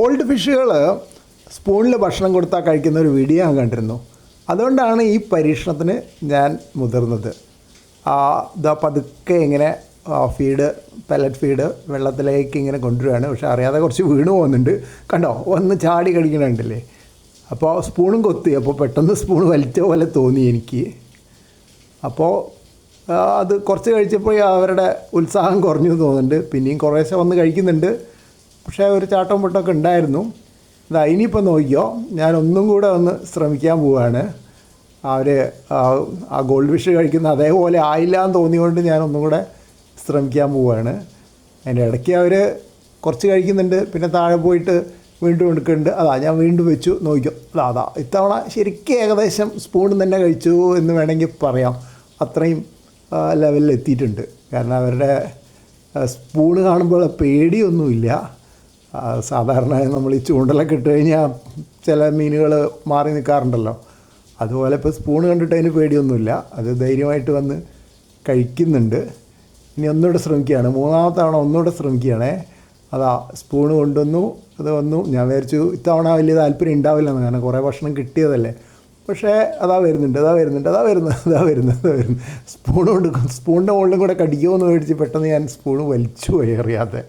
Gold ഫിഷുകൾ സ്പൂണിൽ ഭക്ഷണം കൊടുത്താൽ കഴിക്കുന്ന ഒരു വീഡിയോ ഞാൻ കണ്ടിരുന്നു. അതുകൊണ്ടാണ് ഈ പരീക്ഷണത്തിന് ഞാൻ മുതിർന്നത്. ഇതാ പതുക്കെ ഇങ്ങനെ ഫീഡ് പെല്ലറ്റ് ഫീഡ് വെള്ളത്തിലേക്ക് ഇങ്ങനെ കൊണ്ടുവരികയാണ്. പക്ഷെ അറിയാതെ കുറച്ച് വീണ് പോകുന്നുണ്ട്. കണ്ടോ? ഒന്ന് ചാടി കഴിക്കണുണ്ടല്ലേ അപ്പോൾ സ്പൂണും കൊത്തി. അപ്പോൾ പെട്ടെന്ന് സ്പൂൺ വലിച്ച പോലെ തോന്നി എനിക്ക്. അപ്പോൾ അത് കുറച്ച് കഴിച്ചപ്പോൾ അവരുടെ ഉത്സാഹം കുറഞ്ഞു തോന്നുന്നുണ്ട്. പിന്നെയും കുറേശ്ശെ വന്ന് കഴിക്കുന്നുണ്ട്. പക്ഷേ ഒരു ചാട്ടം പൊട്ടൊക്കെ ഉണ്ടായിരുന്നു. ഇതാ ഇനിയിപ്പോൾ നോക്കിയോ ഞാൻ ഒന്നും കൂടെ ഒന്ന് ശ്രമിക്കാൻ പോവുകയാണ് അവർ ആ ഗോൾഡ് ഫിഷ് കഴിക്കുന്ന അതേപോലെ ആയില്ല എന്ന് തോന്നിയുകൊണ്ട് ഞാൻ ഒന്നും കൂടെ ശ്രമിക്കാൻ പോവുകയാണ് അതിന്റെ ഇടയ്ക്ക് അവർ കുറച്ച് കഴിക്കുന്നുണ്ട്. പിന്നെ താഴെ പോയിട്ട് വീണ്ടും എടുക്കുന്നുണ്ട്. അതാ ഞാൻ വീണ്ടും വെച്ചു. നോക്കിയോ അതാ അതാ. ഇത്തവണ ശരിക്കും ഏകദേശം സ്പൂൺ തന്നെ കഴിച്ചു എന്ന് വേണമെങ്കിൽ പറയാം. അത്രയും ലെവലിൽ എത്തിയിട്ടുണ്ട്. കാരണം അവരുടെ സ്പൂണ് കാണുമ്പോൾ പേടിയൊന്നുമില്ല. സാധാരണ നമ്മൾ ഈ ചൂണ്ടലൊക്കെ ഇട്ട് കഴിഞ്ഞാൽ ചില മീനുകൾ മാറി നിൽക്കാറുണ്ടല്ലോ. അതുപോലെ ഇപ്പോൾ സ്പൂൺ കണ്ടിട്ട് അതിന് പേടിയൊന്നുമില്ല. അത് ധൈര്യമായിട്ട് വന്ന് കഴിക്കുന്നുണ്ട്. ഇനി ഒന്നുകൂടെ ശ്രമിക്കുകയാണ്. മൂന്നാമത്തെ തവണ ഒന്നുകൂടെ ശ്രമിക്കുകയാണേ. അതാ സ്പൂണ് കൊണ്ടുവന്നു അത് വന്നു. ഞാൻ വിചാരിച്ചു ഇത്തവണ വലിയ താല്പര്യം ഉണ്ടാവില്ലെന്ന് കാരണം കുറേ ഭക്ഷണം കിട്ടിയതല്ലേ. പക്ഷേ അതാ വരുന്നുണ്ട് അതാ വരുന്നുണ്ട് അതാ വരുന്നത് അതാ വരുന്നത് അതാ വരുന്നത് സ്പൂൺ കൊണ്ട് സ്പൂണിന്റെ മുകളിലും കൂടെ കടിക്കുമോ എന്ന് മേടിച്ച് പെട്ടെന്ന് ഞാൻ സ്പൂണ് വലിച്ചു പോയി അറിയാതെ.